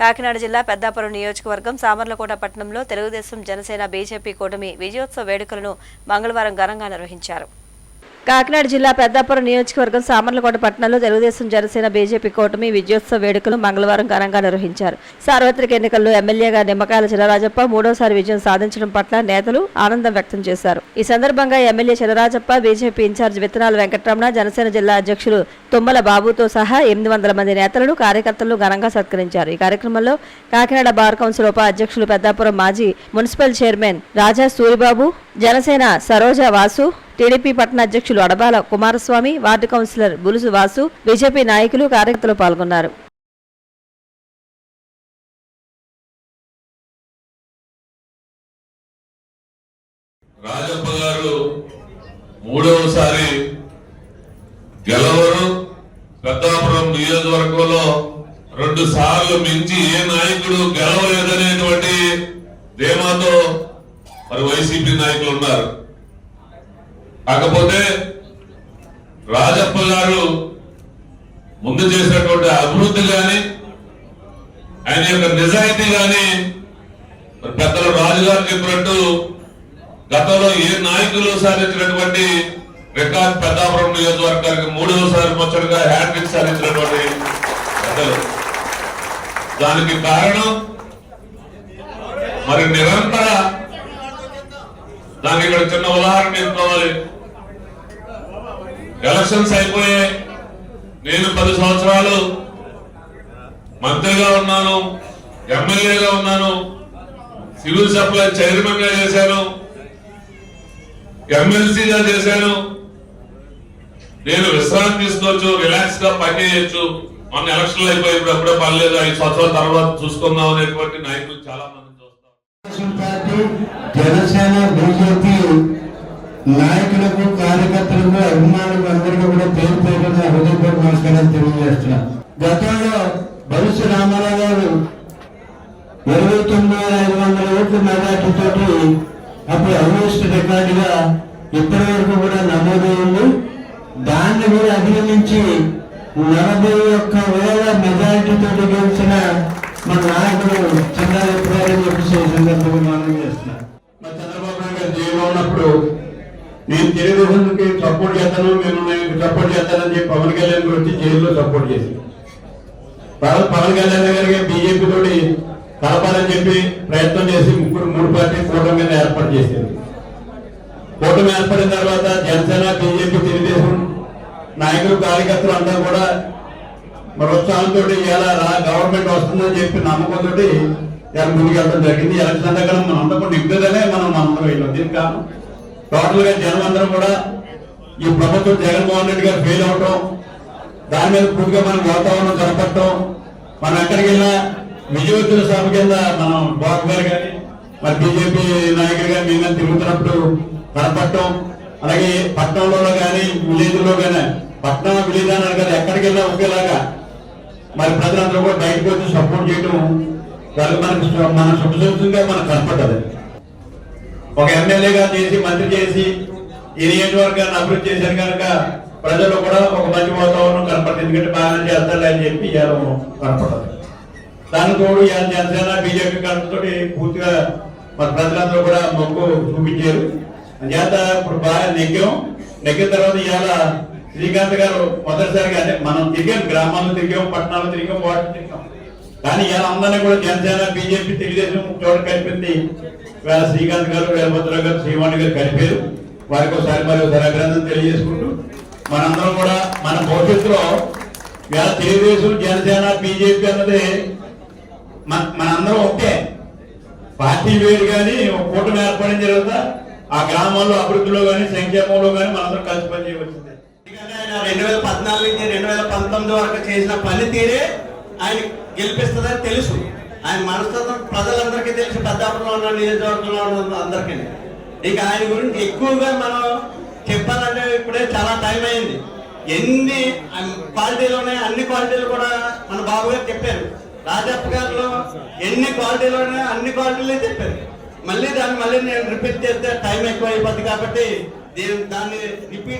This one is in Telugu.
కాకినాడ జిల్లా పెద్దాపురం నియోజకవర్గం సామర్లకోట పట్టణంలో తెలుగుదేశం జనసేన బీజేపీ కూటమి విజయోత్సవ వేడుకలను మంగళవారం ఘనంగా నిర్వహించారు. కాకినాడ జిల్లా పెద్దాపురం నియోజకవర్గం సామర్లకోట పట్టణంలో తెలుగుదేశం జనసేన బీజేపీ కూటమి విజయోత్సవ వేడుకలు మంగళవారం ఘనంగా నిర్వహించారు. సార్వత్రిక ఎన్నికల్లో ఎమ్మెల్యేగా నిమ్మకాయల చినరాజప్ప మూడోసారి విజయం సాధించడం పట్ల నేతలు ఆనందం వ్యక్తం చేశారు. ఈ సందర్భంగా ఎమ్మెల్యే చినరాజప్ప బీజేపీ ఇన్ఛార్జ్ విత్తనాల వెంకటరమణ జనసేన జిల్లా అధ్యక్షులు తుమ్మల బాబుతో సహా ఎనిమిది వందల మంది నేతలను కార్యకర్తలను ఘనంగా సత్కరించారు. ఈ కార్యక్రమంలో కాకినాడ బార్ కౌన్సిల్ ఉప అధ్యక్షులు పెద్దాపురం మాజీ municipal chairman Raja Suribabu Janasena Saroja Vasu TDP పట్టణ అధ్యక్షులు Adabala Kumaraswamy ward councillor Bulusu Vasu BJP నాయకులు కార్యకర్తలు పాల్గొన్నారు. రాజప్ప గారు మూడవసారి గెలవరు. పెద్దాపురం నియోజకవర్గంలో రెండు సార్లు మించి ఏ నాయకుడు గెలవలేదనేటువంటి ధీమాతో మరి వైసీపీ నాయకులు ఉన్నారు. కాకపోతే రాజప్ప గారు ముందు చేసినటువంటి అభివృద్ధి గాని ఆయన యొక్క నిజాయితీ గాని పెద్దలు రాజుగారు చెప్పినట్టు గతంలో ఏ నాయకులు సాధించినటువంటి రికార్డ్ పెద్దాపురం నియోజకవర్గానికి మూడవసారి ముచ్చటగా హ్యాట్రిక్ సాధించినటువంటి పెద్దలు. దానికి కారణం మరి నిరంతర దానికి ఇక్కడ చిన్న ఉదాహరణ చెప్పుకోవాలి ఎలక్షన్స్ అయిపోయాయి నేను పది సంవత్సరాలు మంత్రిగా ఉన్నాను ఎమ్మెల్యేగా ఉన్నాను సివిల్ సప్లై చైర్మన్గా చేశాను ఎమ్మెల్సీగా చేశాను. నేను విశ్రాంతి తీసుకోవచ్చు రిలాక్స్గా పని చేయొచ్చు. మొన్న ఎలక్షన్లు అయిపోయినప్పుడు అప్పుడే పర్లేదు ఐదు సంవత్సరాల తర్వాత చూసుకుందాం అనేటువంటి నాయకులు చాలా మంది చూస్తారు జనసేన బీజేపీ నాయకులకు కార్యకర్తలకు హృదయపూర్వక తెలియజేస్తున్నా. గతంలో బలుసు రామారావు గారు ఇరవై తొమ్మిది వేల ఐదు వందల ఓట్ల మెజార్టీతో తోటి అప్పుడు అవినీస్ట్ రికార్డుగా ఇప్పటి వరకు కూడా నమోదైంది దాన్ని కూడా అధిగమించి నలభై ఒక్క వేల మెజారిటీ గెలిచిన మన నాయకుడు చంద్రబాబు చెప్పేసి ఈ సందర్భంగా మనం చేస్తున్నారు మరి చంద్రబాబు నాయుడు గారు జైల్లో ఉన్నప్పుడు నేను తెలుగుదేశానికి సపోర్ట్ చేస్తాను నేను నేను సపోర్ట్ చేస్తానని చెప్పి పవన్ కళ్యాణ్ గారు వచ్చి జైల్లో సపోర్ట్ చేసి పవన్ పవన్ కళ్యాణ్ గారికి బీజేపీ తోటి కలపాలని చెప్పి ప్రయత్నం చేసి ముగ్గురు మూడు పార్టీ కూటమి ఏర్పాటు చేసింది కూటమి ఏర్పడిన తర్వాత జనసేన బీజేపీ తెలుగుదేశం నాయకులు కార్యకర్తలు అంతా కూడా మరోత్సాహంతో ఇలా గవర్నమెంట్ వస్తుందని చెప్పి నమ్మకంతో ఇలా ముందుకెళ్ళడం జరిగింది. ఎలక్షన్ దగ్గర మనం అందరం నిగ్గుదలే మనం అందరం వెళ్ళాం. దీనికి కారణం టోటల్గా జనం అందరం కూడా ఈ ప్రభుత్వం జగన్మోహన్ రెడ్డి గారు ఫెయిల్ అవటం దాని మీద పూర్తిగా మనం వాతావరణం కనపడటం మనం ఎక్కడికి వెళ్ళినా విజయోత్సవ సభ కింద మనం బాబు గారు కానీ మరి బీజేపీ నాయకులు కానీ మేము తిరుగుతున్నప్పుడు కనపడటం అలాగే పట్టణంలో కానీ విలేజ్ కానీ పట్టణం విలేజ్ అన్నారు కదా ఎక్కడికి వెళ్ళినా ఒకేలాగా మరి ప్రజలందరూ కూడా బయటకు వచ్చి సపోర్ట్ చేయడం వాళ్ళు మనకు మన మన శుభసూచంగా మనకు కనపడ్డది ఒక ఎమ్మెల్యేగా చేసి మంత్రి చేసి ఈ నియోజకవర్గాన్ని అభివృద్ధి చేశారు కనుక ప్రజలు కూడా ఒక మంచి వాతావరణం కనపడుతుంది. ఎందుకంటే బాగానే చేస్తాడు అని చెప్పి ఇవాళ కనపడదు. దాని తోడు ఇవాళ జనసేన బీజేపీ కలుపుతోటి పూర్తిగా మన ప్రజలందరూ కూడా మొక్కు చూపించారు. చేత ఇప్పుడు బాగా నెగ్గాం. నెగ్గిన తర్వాత ఇవాళ శ్రీకాంత్ గారు మొదటిసారిగా అంటే మనం తిరిగాం గ్రామాల్లో తిరిగాం పట్టణాల్లో తిరిగాం వాటిని తిరిగాం. కానీ ఇవాళ అందరినీ కూడా జనసేన బీజేపీ తెలుగుదేశం చోట కలిపింది వేళ శ్రీకాంత్ గారు వీరభద్రరావు గారు శ్రీవాణి గారు కలిపారు. వారికి ఒకసారి మరి ఒకసారి అభినందన తెలియజేసుకుంటూ మనందరం కూడా మన భవిష్యత్తులో వేళ తెలుగుదేశం జనసేన బీజేపీ అన్నది మన మనందరం ఒకటే పార్టీ వేరు కానీ ఒక కూటమి ఏర్పడిన తర్వాత ఆ గ్రామంలో అభివృద్ధిలో కానీ సంక్షేమంలో కానీ మనందరం కలిసి పని ఆయన రెండు వేల పద్నాలుగు నుంచి రెండు వేల పంతొమ్మిది వరకు చేసిన పనితీరే ఆయన గెలిపిస్తుందని తెలుసు. ఆయన మనస్తత్వం ప్రజలందరికీ తెలిసి. పెద్దాపురంలో ఉన్న నియోజకవర్గంలో ఉన్న అందరికీ. ఇక ఆయన గురించి ఎక్కువగా మనం చెప్పాలంటే ఇప్పుడే చాలా టైం అయింది. ఎన్ని క్వాలిటీలు ఉన్నాయి అన్ని క్వాలిటీలు కూడా మన బాబు గారు చెప్పారు. రాజప్ప గారిలో ఎన్ని క్వాలిటీలు ఉన్నాయో అన్ని క్వాలిటీలే చెప్పారు. మళ్ళీ దాన్ని మళ్ళీ నేను రిపీట్ చేస్తే టైం ఎక్కువ అయిపోద్ది కాబట్టి దీని దాన్ని రిపీట్